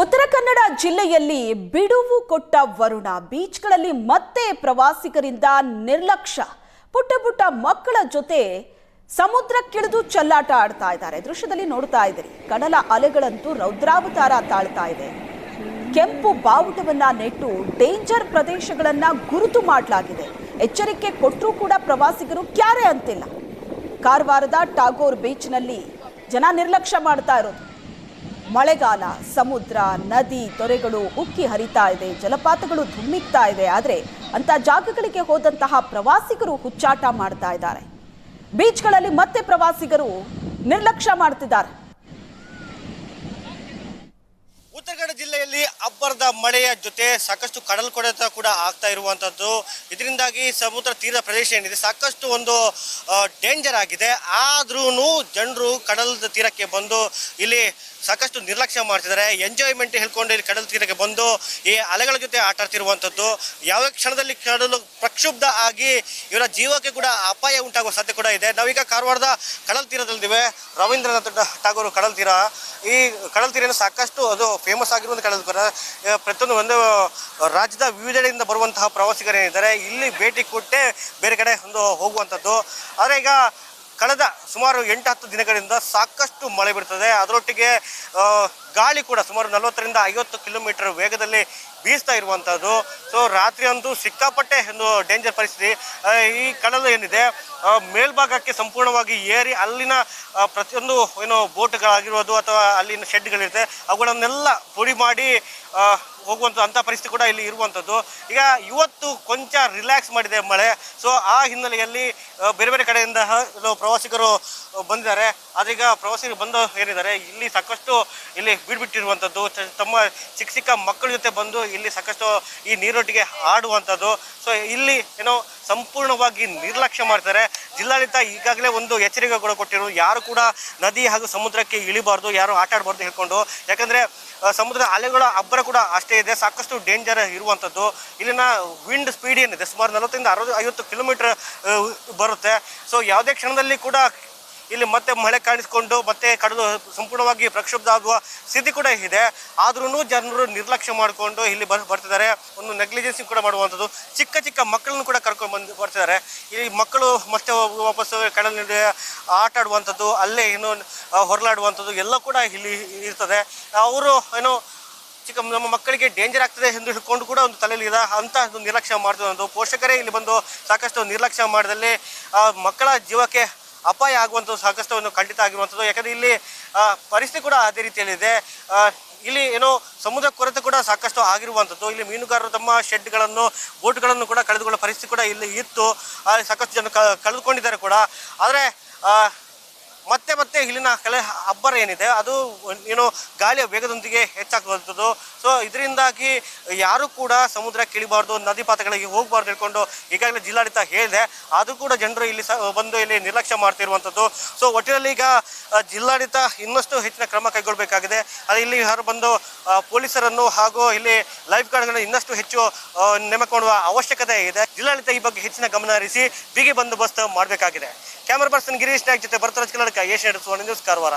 ಉತ್ತರ ಕನ್ನಡ ಜಿಲ್ಲೆಯಲ್ಲಿ ಬಿಡುವು ಕೊಟ್ಟ ವರುಣ ಬೀಚ್ಗಳಲ್ಲಿ ಮತ್ತೆ ಪ್ರವಾಸಿಗರಿಂದ ನಿರ್ಲಕ್ಷ್ಯ. ಪುಟ್ಟ ಪುಟ್ಟ ಮಕ್ಕಳ ಜೊತೆ ಸಮುದ್ರಕ್ಕಿಳಿದು ಚಲ್ಲಾಟ ಆಡ್ತಾ ಇದ್ದಾರೆ. ದೃಶ್ಯದಲ್ಲಿ ನೋಡ್ತಾ ಇದ್ದೀರಿ. ಕಡಲ ಅಲೆಗಳಂತೂ ರೌದ್ರಾವತಾರ ತಾಳ್ತಾ ಇದೆ. ಕೆಂಪು ಬಾವುಟವನ್ನ ನೆಟ್ಟು ಡೇಂಜರ್ ಪ್ರದೇಶಗಳನ್ನ ಗುರುತು ಮಾಡಲಾಗಿದೆ. ಎಚ್ಚರಿಕೆ ಕೊಟ್ಟರೂ ಕೂಡ ಪ್ರವಾಸಿಗರು ಕ್ಯಾರೆ ಅಂತಿಲ್ಲ. ಕಾರವಾರದ ಟಾಗೋರ್ ಬೀಚ್ನಲ್ಲಿ ಜನ ನಿರ್ಲಕ್ಷ್ಯ ಮಾಡ್ತಾ ಇರೋದು. ಮಳೆಗಾಲ, ಸಮುದ್ರ, ನದಿ, ತೊರೆಗಳು ಉಕ್ಕಿ ಹರಿತಾ ಇದೆ, ಜಲಪಾತಗಳು ಧುಮ್ಮಿಕ್ತಾ ಇದೆ. ಆದರೆ ಅಂತ ಜಾಗಗಳಿಗೆ ಹೋದಂತಹ ಪ್ರವಾಸಿಗರು ಹುಚ್ಚಾಟ ಮಾಡ್ತಾ ಇದ್ದಾರೆ. ಬೀಚ್ಗಳಲ್ಲಿ ಮತ್ತೆ ಪ್ರವಾಸಿಗರು ನಿರ್ಲಕ್ಷ್ಯ ಮಾಡ್ತಿದ್ದಾರೆ. ಉತ್ತರ ಕನ್ನಡ ಜಿಲ್ಲೆಯಲ್ಲಿ ಅಬ್ಬರದ ಮಳೆಯ ಜೊತೆ ಸಾಕಷ್ಟು ಕಡಲ್ ಕೊಡೆತ ಕೂಡ ಆಗ್ತಾ ಇರುವಂತದ್ದು ಇದರಿಂದಾಗಿ ಸಮುದ್ರ ತೀರ ಪ್ರದೇಶ ಏನಿದೆ, ಸಾಕಷ್ಟು ಒಂದು ಡೇಂಜರ್ ಆಗಿದೆ. ಆದ್ರೂ ಜನರು ಕಡಲದ ತೀರಕ್ಕೆ ಬಂದು ಇಲ್ಲಿ ಸಾಕಷ್ಟು ನಿರ್ಲಕ್ಷ್ಯ ಮಾಡ್ತಿದ್ದಾರೆ. ಎಂಜಾಯ್ಮೆಂಟ್ ಹೇಳ್ಕೊಂಡು ಇಲ್ಲಿ ಕಡಲ ತೀರಕ್ಕೆ ಬಂದು ಈ ಅಲೆಗಳ ಜೊತೆ ಆಟಾಡ್ತಿರುವಂಥದ್ದು ಯಾವ ಕ್ಷಣದಲ್ಲಿ ಕಡಲು ಪ್ರಕ್ಷುಬ್ಧ ಆಗಿ ಇವರ ಜೀವಕ್ಕೆ ಕೂಡ ಅಪಾಯ ಉಂಟಾಗುವ ಸಾಧ್ಯತೆ ಕೂಡ ಇದೆ. ನಾವೀಗ ಕಾರವಾರದ ಕಡಲ ತೀರದಲ್ಲಿದ್ದೇವೆ. ರವೀಂದ್ರನಾಥ ಟಾಗೋರ್ ಕಡಲ ತೀರ. ಈ ಕಡಲ ತೀರನ ಸಾಕಷ್ಟು ಅದು ಫೇಮಸ್ ಆಗಿರುವಂಥ ಕಡಲ ತೀರ ಪ್ರತಿಯೊಂದು ಒಂದು ರಾಜ್ಯದ ವಿವಿಧೆಡೆಯಿಂದ ಬರುವಂತಹ ಪ್ರವಾಸಿಗರೇನಿದ್ದಾರೆ. ಇಲ್ಲಿ ಭೇಟಿ ಕೊಟ್ಟೆ ಬೇರೆ ಕಡೆ ಒಂದು ಹೋಗುವಂಥದ್ದು. ಆದರೆ ಈಗ ಕಳೆದ ಸುಮಾರು ಎಂಟು ಹತ್ತು ದಿನಗಳಿಂದ ಸಾಕಷ್ಟು ಮಳೆ ಬೀಳ್ತದೆ. ಅದರೊಟ್ಟಿಗೆ ಗಾಳಿ ಕೂಡ ಸುಮಾರು ನಲವತ್ತರಿಂದ ಐವತ್ತು ಕಿಲೋಮೀಟರ್ ವೇಗದಲ್ಲಿ ಬೀಸ್ತಾ ಇರುವಂಥದ್ದು ಸೊ ರಾತ್ರಿ ಅಂತೂ ಸಿಕ್ಕಾಪಟ್ಟೆ ಒಂದು ಡೇಂಜರ್ ಪರಿಸ್ಥಿತಿ. ಈ ಕಡಲು ಏನಿದೆ ಮೇಲ್ಭಾಗಕ್ಕೆ ಸಂಪೂರ್ಣವಾಗಿ ಏರಿ ಅಲ್ಲಿನ ಪ್ರತಿಯೊಂದು, ಏನು, ಬೋಟ್ಗಳಾಗಿರ್ಬೋದು ಅಥವಾ ಅಲ್ಲಿನ ಶೆಡ್ಗಳಿರುತ್ತೆ, ಅವುಗಳನ್ನೆಲ್ಲ ಪುಡಿ ಮಾಡಿ ಹೋಗುವಂಥ ಅಂಥ ಪರಿಸ್ಥಿತಿ ಕೂಡ ಇಲ್ಲಿ ಇರುವಂಥದ್ದು ಈಗ ಇವತ್ತು ಕೊಂಚ ರಿಲ್ಯಾಕ್ಸ್ ಮಾಡಿದೆ ಮಳೆ. ಸೊ ಆ ಹಿನ್ನೆಲೆಯಲ್ಲಿ ಬೇರೆ ಬೇರೆ ಕಡೆಯಿಂದ ಪ್ರವಾಸಿಗರು ಬಂದಿದ್ದಾರೆ. ಆದ್ರೀಗ ಪ್ರವಾಸಿಗರು ಬಂದು ಏನಿದ್ದಾರೆ, ಇಲ್ಲಿ ಸಾಕಷ್ಟು ಇಲ್ಲಿ ಬೀಡ್ಬಿಟ್ಟಿರುವಂಥದ್ದು ತಮ್ಮ ಚಿಕ್ಕ ಚಿಕ್ಕ ಮಕ್ಕಳ ಜೊತೆ ಬಂದು ಇಲ್ಲಿ ಸಾಕಷ್ಟು ಈ ನೀರೊಟ್ಟಿಗೆ ಆಡುವಂಥದ್ದು ಸೊ ಇಲ್ಲಿ ಏನೋ ಸಂಪೂರ್ಣವಾಗಿ ನಿರ್ಲಕ್ಷ್ಯ ಮಾಡ್ತಾರೆ. ಜಿಲ್ಲಾಡಳಿತ ಈಗಾಗಲೇ ಒಂದು ಎಚ್ಚರಿಕೆ ಕೂಡ ಕೊಟ್ಟಿರು ಯಾರು ಕೂಡ ನದಿ ಹಾಗೂ ಸಮುದ್ರಕ್ಕೆ ಇಳಿಬಾರ್ದು, ಯಾರು ಆಟ ಆಡಬಾರ್ದು ಹೇಳ್ಕೊಂಡು. ಯಾಕಂದ್ರೆ ಸಮುದ್ರದ ಅಲೆಗಳ ಅಬ್ಬರ ಕೂಡ ಅಷ್ಟೇ ಇದೆ, ಸಾಕಷ್ಟು ಡೇಂಜರ್ ಇರುವಂಥದ್ದು ಇಲ್ಲಿನ ವಿಂಡ್ ಸ್ಪೀಡ್ ಏನಿದೆ, ಸುಮಾರು ನಲವತ್ತರಿಂದ ಅರವತ್ತು, ಐವತ್ತು ಕಿಲೋಮೀಟರ್ ಬರುತ್ತೆ. ಸೊ ಯಾವುದೇ ಕ್ಷಣದಲ್ಲಿ ಕೂಡ ಇಲ್ಲಿ ಮತ್ತೆ ಮಳೆ ಕಾಣಿಸಿಕೊಂಡು ಮತ್ತೆ ಕಡಿದು ಸಂಪೂರ್ಣವಾಗಿ ಪ್ರಕ್ಷುಬ್ಧ ಆಗುವ ಸ್ಥಿತಿ ಕೂಡ ಇದೆ. ಆದ್ರೂ ಜನರು ನಿರ್ಲಕ್ಷ್ಯ ಮಾಡಿಕೊಂಡು ಇಲ್ಲಿ ಬರ್, ಬರ್ತಿದ್ದಾರೆ. ಒಂದು ನೆಗ್ಲಿಜೆನ್ಸಿ ಕೂಡ ಮಾಡುವಂಥದ್ದು. ಚಿಕ್ಕ ಚಿಕ್ಕ ಮಕ್ಕಳನ್ನು ಕೂಡ ಕರ್ಕೊಂಡು ಬಂದು ಬರ್ತಿದ್ದಾರೆ. ಇಲ್ಲಿ ಮಕ್ಕಳು ಮತ್ತೆ ವಾಪಸ್ ಕಡಲಿನಲ್ಲಿ ಆಟ ಆಡುವಂಥದ್ದು, ಅಲ್ಲೇ ಏನು ಹೊರಲಾಡುವಂಥದ್ದು ಎಲ್ಲ ಕೂಡ ಇಲ್ಲಿ ಇರ್ತದೆ. ಅವರು ಏನು ಚಿಕ್ಕ ನಮ್ಮ ಮಕ್ಕಳಿಗೆ ಡೇಂಜರ್ ಆಗ್ತದೆ ಎಂದು ಹಿಡ್ಕೊಂಡು ಕೂಡ ಒಂದು ತಲೆಯಲ್ಲಿ ಇದೆ. ಅಂತ ನಿರ್ಲಕ್ಷ್ಯ ಒಂದು ಪೋಷಕರೇ ಇಲ್ಲಿ ಬಂದು ಸಾಕಷ್ಟು ನಿರ್ಲಕ್ಷ್ಯ ಮಾಡಿದಲ್ಲಿ ಮಕ್ಕಳ ಜೀವಕ್ಕೆ ಅಪಾಯ ಆಗುವಂಥದ್ದು, ಸಾಕಷ್ಟು ಒಂದು ಖಂಡಿತ ಆಗಿರುವಂಥದ್ದು. ಯಾಕಂದರೆ ಇಲ್ಲಿ ಪರಿಸ್ಥಿತಿ ಕೂಡ ಅದೇ ರೀತಿಯಲ್ಲಿದೆ. ಇಲ್ಲಿ ಏನೋ ಸಮುದ್ರ ಕೊರತೆ ಕೂಡ ಸಾಕಷ್ಟು ಆಗಿರುವಂಥದ್ದು. ಇಲ್ಲಿ ಮೀನುಗಾರರು ತಮ್ಮ ಶೆಡ್ಗಳನ್ನು, ಬೋಟ್ಗಳನ್ನು ಕೂಡ ಕಳೆದುಕೊಳ್ಳೋ ಪರಿಸ್ಥಿತಿ ಕೂಡ ಇಲ್ಲಿ ಇತ್ತು. ಸಾಕಷ್ಟು ಜನ ಕಳೆದುಕೊಂಡಿದ್ದಾರೆ ಕೂಡ. ಆದರೆ ಮತ್ತೆ ಮತ್ತೆ ಇಲ್ಲಿನ ಕಲೆ ಅಬ್ಬರ ಏನಿದೆ, ಅದು ಏನು ಗಾಳಿಯ ವೇಗದೊಂದಿಗೆ ಹೆಚ್ಚಾಗುವಂಥದ್ದು. ಸೊ ಇದರಿಂದಾಗಿ ಯಾರು ಕೂಡ ಸಮುದ್ರ ಕಿಳಿಬಾರ್ದು, ನದಿ ಪಾತ್ರಗಳಿಗೆ ಹೋಗಬಾರ್ದು ಹೇಳ್ಕೊಂಡು ಈಗಾಗಲೇ ಜಿಲ್ಲಾಡಳಿತ ಹೇಳಿದೆ. ಆದರೂ ಕೂಡ ಜನರು ಇಲ್ಲಿ ಬಂದು ಇಲ್ಲಿ ನಿರ್ಲಕ್ಷ್ಯ ಮಾಡ್ತಿರುವಂಥದ್ದು. ಸೊ ಒಟ್ಟಿನಲ್ಲಿ ಈಗ ಜಿಲ್ಲಾಡಳಿತ ಇನ್ನಷ್ಟು ಹೆಚ್ಚಿನ ಕ್ರಮ ಕೈಗೊಳ್ಳಬೇಕಾಗಿದೆ. ಅದು ಇಲ್ಲಿ ಯಾರು ಬಂದು ಪೊಲೀಸರನ್ನು ಹಾಗೂ ಇಲ್ಲಿ ಲೈಫ್ ಗಾರ್ಡ್ಗಳನ್ನು ಇನ್ನಷ್ಟು ಹೆಚ್ಚು ನೆಮಕೊಳ್ಳುವ ಅವಶ್ಯಕತೆ ಇದೆ. ಜಿಲ್ಲಾಡಳಿತ ಈ ಬಗ್ಗೆ ಹೆಚ್ಚಿನ ಗಮನ ಹರಿಸಿ, ಬಿಗಿ ಬಂದೋಬಸ್ತ್ ಮಾಡಬೇಕಾಗಿದೆ. ಕ್ಯಾಮರಾ ಪರ್ಸನ್ ಗಿರೀಶ್ ನಾಯಕ್ ಜೊತೆ ಭರತರಾಜ್ ಕನ್ನಡಕ ಏಷ್ಯಾ ಸುವರ್ಣ ನ್ಯೂಸ್ ಕಾರವಾರ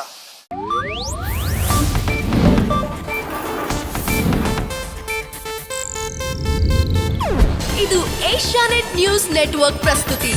ಇದು ಏಷ್ಯಾನೆಟ್ ನ್ಯೂಸ್ ನೆಟ್ವರ್ಕ್ ಪ್ರಸ್ತುತಿ